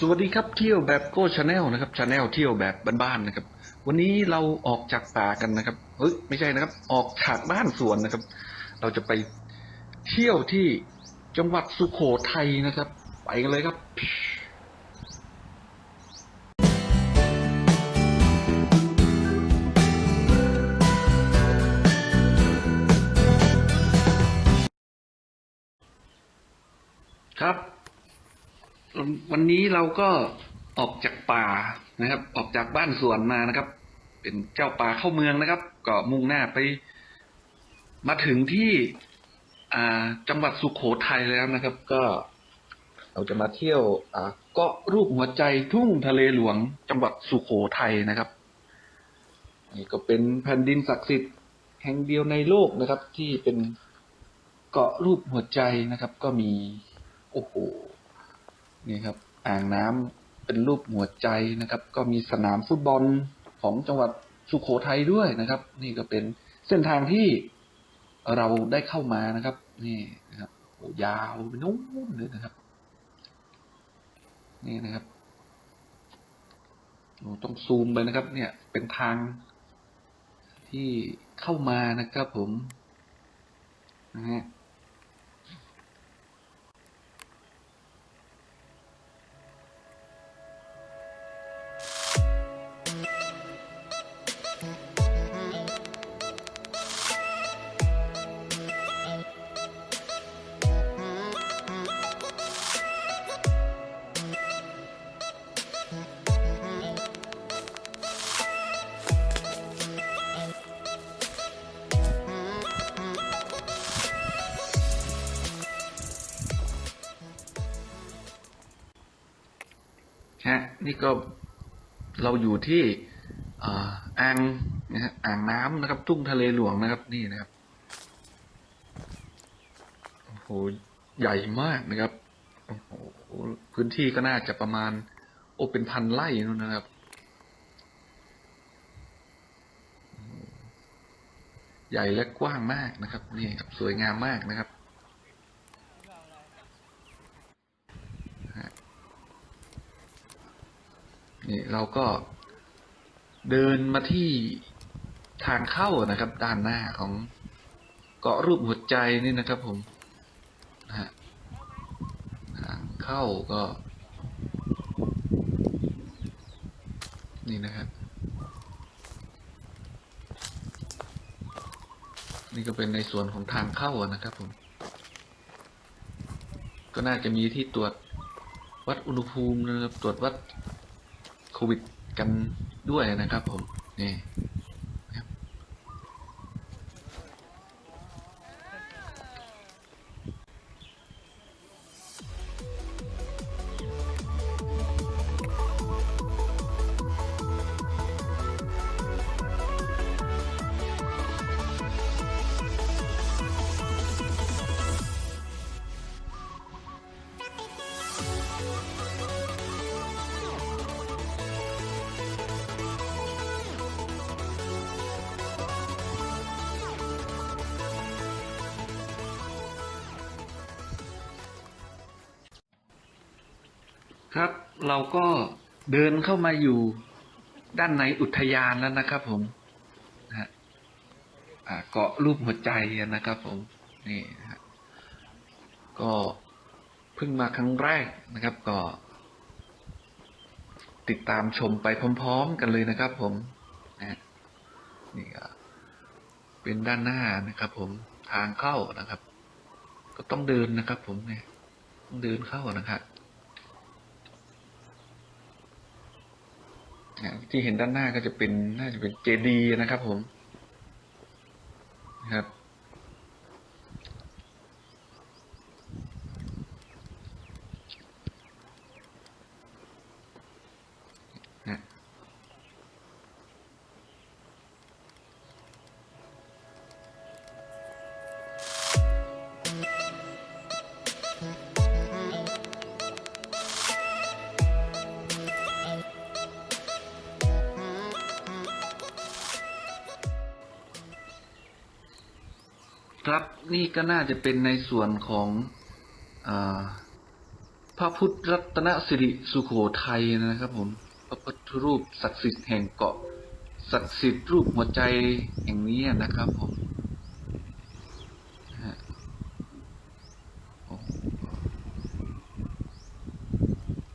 สวัสดีครับเที่ยวแบบโก้ชาแนลนะครับชาแนลเที่ยวแบบบ้านๆนะครับ วันนี้เราออกจากป่ากันนะครับเฮ้ยไม่ใช่นะครับ ออกจากบ้านสวนนะครับ เราจะไปเที่ยวที่จังหวัดสุโขทัยนะครับ ไปกันเลยครับครับ วันนี้เราก็ออกจากป่านะครับ ออกจากบ้านสวนมานะครับ เป็นเจ้าป่าเข้าเมืองนะครับ ก็มุ่งหน้าไป มาถึงที่ อ่า จังหวัดสุขโขทัยแล้วนะครับ ก็เราจะมาเที่ยว อ่าเกาะรูปหัวใจทุ่งทะเลหลวง จังหวัดสุขโขทัยนะครับนี่ก็เป็นแผ่นดินศักดิ์สิทธิ์แห่งเดียวในโลกนะครับ ที่เป็นเกาะรูปหัวใจนะครับ ก็มี โอ้โห นี่ครับ อ่างน้ำเป็นรูปหัวใจนะครับ ก็มีสนามฟุตบอลของจังหวัดสุโขทัยด้วยนะครับ นี่ก็เป็นเส้นทางที่เราได้เข้ามานะครับ นี่นะครับโอ้ยาวไปนู้นเลยนะครับ นี่นะครับต้องซูมไปนะครับ เนี่ย เป็นทางที่เข้ามานะครับผมนะฮะ นี่ก็เราอยู่ที่อ่างนะฮะอ่างน้ำนะครับ ทุ่งทะเลหลวงนะครับนี่นะครับโอ้โหใหญ่มากนะครับโอ้โหพื้นที่ก็น่าจะประมาณ โอเป็นพันไร่นู่นนะครับใหญ่และกว้างมากนะครับ นี่ครับสวยงามมากนะครับ นี่เราก็เดินมาที่ทางเข้านะครับ ด้านหน้าของเกาะรูปหัวใจนี่นะครับผมนะฮะทางเข้าก็ นี่นะครับ นี่ก็เป็นในส่วนของทางเข้านะครับผม ก็น่าจะมีที่ตรวจวัดอุณหภูมินะครับ ตรวจวัด โควิดกันด้วยนะครับผมนี่ ครับ เราก็เดินเข้ามาอยู่ด้านในอุทยานแล้วนะครับ ผมนะฮะเกาะรูปหัวใจนะครับ ผมนี่ฮะก็เพิ่งมาครั้งแรกนะครับ ก็ ติดตามชมไปพร้อม ๆ กันเลยนะครับ ผมนะนี่ก็เป็นด้านหน้านะครับ ผมทางเข้านะครับ ก็ต้องเดินนะครับ ผมเนี่ยต้องเดินเข้านะครับ นะ ที่เห็นด้านหน้าก็จะเป็นน่าจะเป็นเจดีย์นะครับผมนะครับ ครับนี่ก็น่าจะเป็นในส่วนของอพระพุทธรัตนสิริสุโขทัยนะครับผมพระพุทธรูปศักดิ์สิทธิ์แห่งเกาะศักดิ์สิทธิ์รูปหัวใจแห่งนี้นะครับผม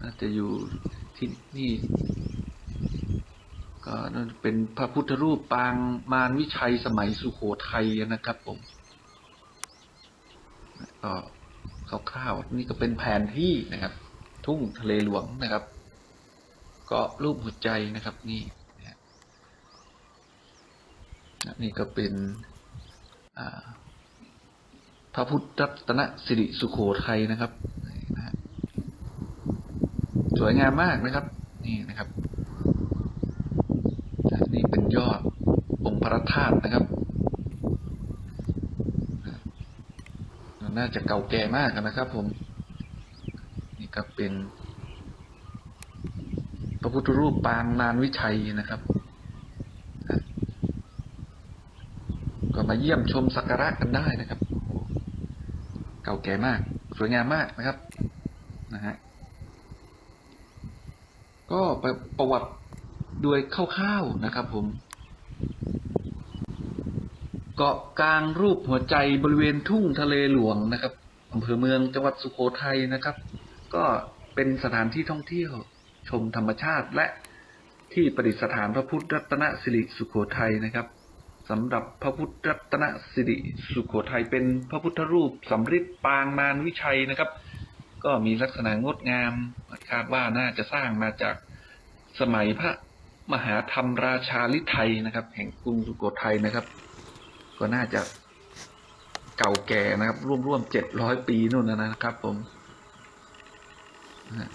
น่าจะอยู่ที่นี่ ก็เป็นพระพุทธรูปปางมารวิชัยสมัยสุโขทัยนะครับผม ก็คร่าวๆนี่ก็เป็นแผนที่นะครับ ทุ่งทะเลหลวงนะครับ ก็รูปหัวใจนะครับนี่นี่ก็เป็นพระพุทธรัตนสิริสุโขทัยนะครับ สวยงามมากนะครับ นี่นะครับ นี่เป็นยอดองค์พระธาตุนะครับ น่าจะเก่าแก่มากนะครับผม นี่ก็เป็น พระพุทธรูปปางนานวิชัยนะครับ ก็มาเยี่ยมชมสักการะกันได้นะครับโอ้โหเก่าแก่มาก สวยงามมากนะครับ นะฮะ ก็ประประวัติโดยคร่าวๆนะครับผม เกาะกลางรูปหัวใจบริเวณทุ่งทะเลหลวงนะครับอำเภอเมืองจังหวัดสุโขทัยนะครับ ก็เป็นสถานที่ท่องเที่ยวชมธรรมชาติและที่ประดิษฐานพระพุทธรัตนสิริสุโขทัยนะครับสำหรับพระพุทธรัตนสิริสุโขทัยเป็นพระพุทธรูปสำริดปางมารวิชัยนะครับ ก็มีลักษณะงดงามคาดว่าน่าจะสร้างมาจากสมัยพระมหาธรรมราชาลิไทยนะครับ แห่งกรุงสุโขทัยนะครับ ก็น่าจะเก่าแก่นะครับ ร่วมๆเจ็ดร้อยปีนู่นนะนะครับ ผมนะฮะ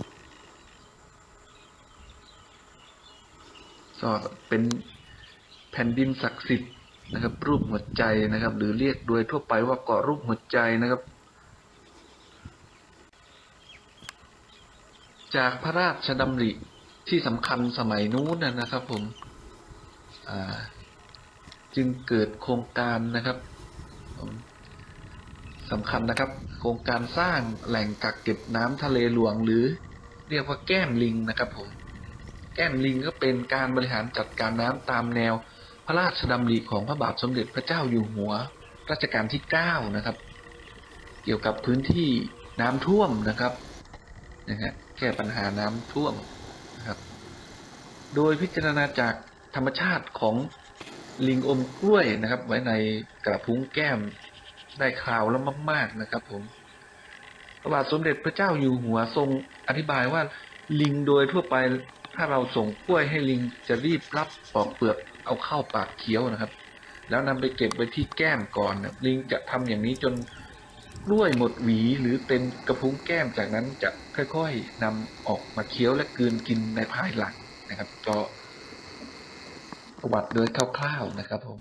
ก็เป็นแผ่นดินศักดิ์สิทธิ์นะครับ รูปหัวใจนะครับ หรือเรียกโดยทั่วไปว่าเกาะรูปหัวใจนะครับ จากพระราชดำริที่สำคัญสมัยนู้นนะนะครับ ผม อ่า จึงเกิดโครงการนะครับสำคัญนะครับ โครงการสร้างแหล่งกักเก็บน้ำทะเลหลวง หรือเรียกว่าแก้มลิงนะครับผมแก้มลิงก็เป็นการบริหารจัดการน้ำตามแนวพระราชดำริของพระบาทสมเด็จพระเจ้าอยู่หัว รัชกาลที่เก้านะครับ เกี่ยวกับพื้นที่น้ำท่วมนะครับนะฮะแก้ปัญหาน้ำท่วมนะครับ โดยพิจารณาจากธรรมชาติของ ลิงอมกล้วยนะครับ ไว้ในกระพุ้งแก้มได้ข่าวแล้วมาก ๆนะครับ ผมพระบาทสมเด็จพระเจ้าอยู่หัวทรงอธิบายว่าลิงโดยทั่วไปถ้าเราส่งกล้วยให้ลิงจะรีบรับปอกเปลือกเอาเข้าปากเคี้ยวนะครับ แล้วนำไปเก็บไว้ที่แก้มก่อนนะลิงจะทำอย่างนี้จนกล้วยหมดหวีหรือเต็มกระพุ้งแก้มจากนั้นจะค่อยๆนำออกมาเคี้ยวและกลืนกินในภายหลังนะครับก็ ประวัติโดยคร่าวๆนะครับผม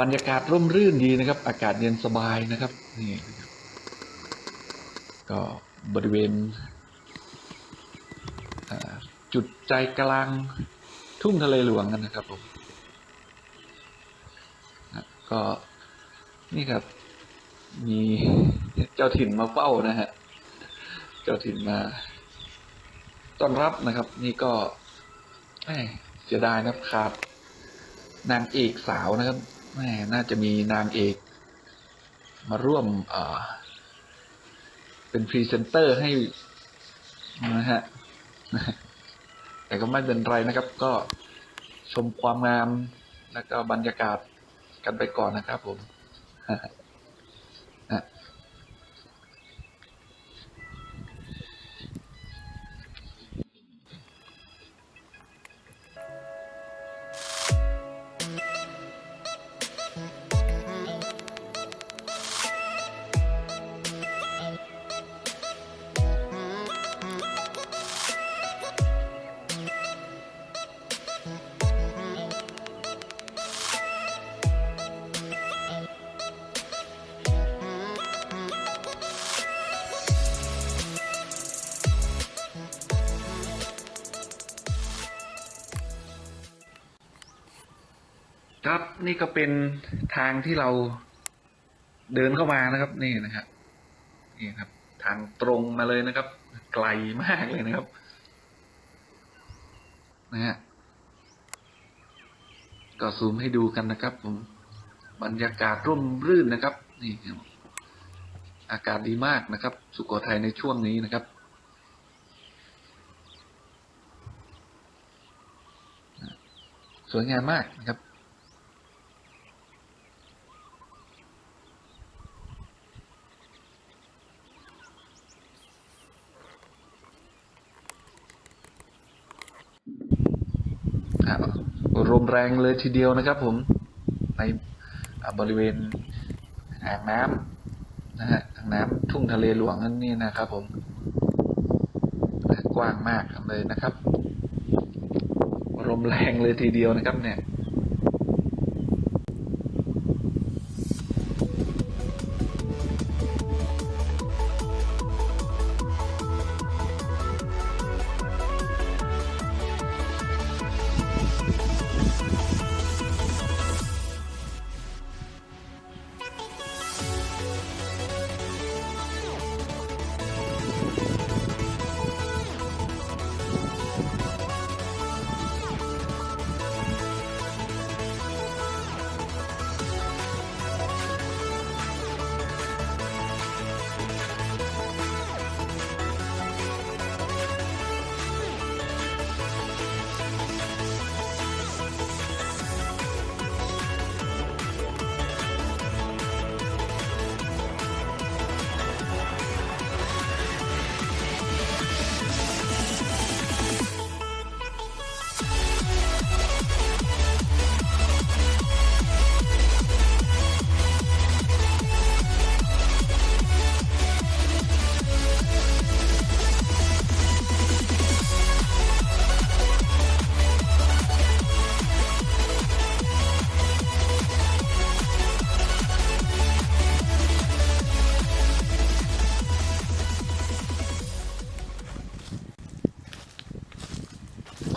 บรรยากาศร่มรื่นดีนะครับ อากาศเย็นสบายนะครับนี่ก็บริเวณจุดใจกลางทุ่งทะเลหลวงกันนะครับผมก็นี่ครับ มีเจ้าถิ่นมาเฝ้านะฮะ เจ้าถิ่นมาต้อนรับนะครับ นี่ก็เสียดายนะครับขาดนางเอกสาวนะครับ แม่น่าจะมีนางเอกมาร่วมเอ่อเป็นพรีเซนเตอร์ให้นะฮะ แต่ก็ไม่เป็นไรนะครับ ก็ชมความงาม แล้วก็บรรยากาศกันไปก่อนนะครับผม ครับนี่ก็เป็นทางที่เราเดินเข้ามานะครับ นี่นะครับนี่ครับ ทางตรงมาเลยนะครับ ไกลมากเลยนะครับ นะฮะก็ซูมให้ดูกันนะครับ ผม บรรยากาศร่มรื่นนะครับ นี่อากาศดีมากนะครับ สุโขทัยในช่วงนี้นะครับสวยงามมากนะครับ อ่าลม แรงเลยทีเดียวนะครับผมในบริเวณอ่างน้ำนะฮะอ่างน้ำทุ่งทะเลหลวงนั่นนี่นะครับผมกว้างมากเลยนะครับลมแรงเลยทีเดียวนะครับเนี่ย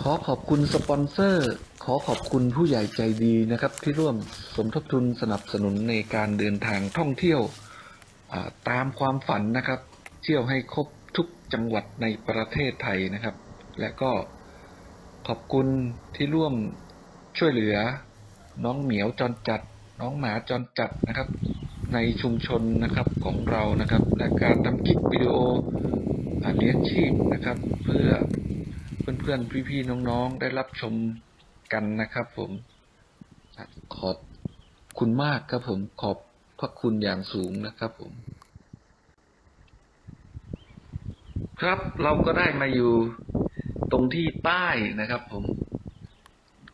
ขอขอบคุณสปอนเซอร์ ขอขอบคุณผู้ใหญ่ใจดีนะครับ ที่ร่วมสมทบทุนสนับสนุนในการเดินทางท่องเที่ยวตามความฝันนะครับ เที่ยวให้ครบทุกจังหวัดในประเทศไทยนะครับ และก็ขอบคุณที่ร่วมช่วยเหลือ น้องเหมียวจรจัด น้องหมาจรจัดนะครับ ในชุมชนนะครับของเรานะครับและการทำคลิปวิดีโออาเลี้ยงชีพนะครับ เพื่อ เพื่อนๆ พี่ๆ น้องๆ ได้รับชมกันนะครับผม ขอบคุณมากครับผมขอบพระคุณอย่างสูงนะครับผม ครับเราก็ได้มาอยู่ตรงที่ใต้นะครับผม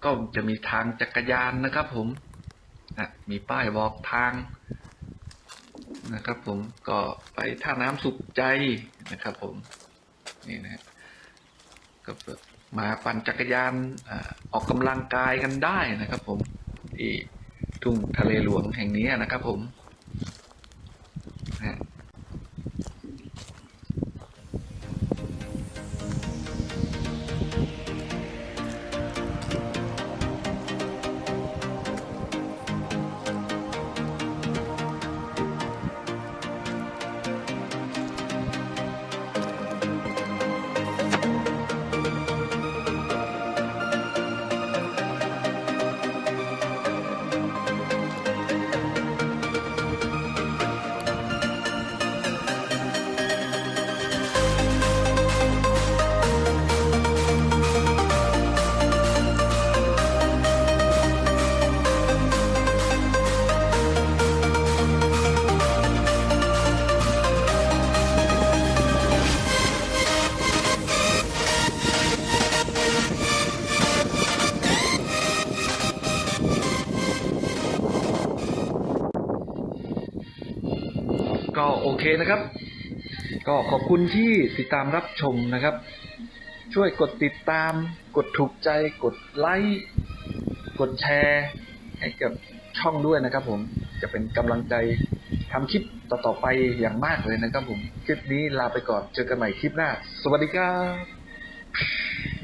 ก็จะมีทางจักรยานนะครับผมอะมีป้ายบอกทางนะครับผมก็ไปท่าน้ำสุขใจนะครับผม นี่นะ มาปั่นจักรยานออกกำลังกายกันได้นะครับ ผมที่ทุ่งทะเลหลวงแห่งนี้นะครับ ผม โอเคนะครับ ก็ขอบคุณที่ติดตามรับชมนะครับ ช่วยกดติดตาม กดถูกใจ กดไลค์กดแชร์ ให้กับช่องด้วยนะครับ ผมจะเป็นกำลังใจทำคลิปต่อๆไปอย่างมากเลยนะครับผม คลิปนี้ลาไปก่อน เจอกันใหม่คลิปหน้า สวัสดีครับ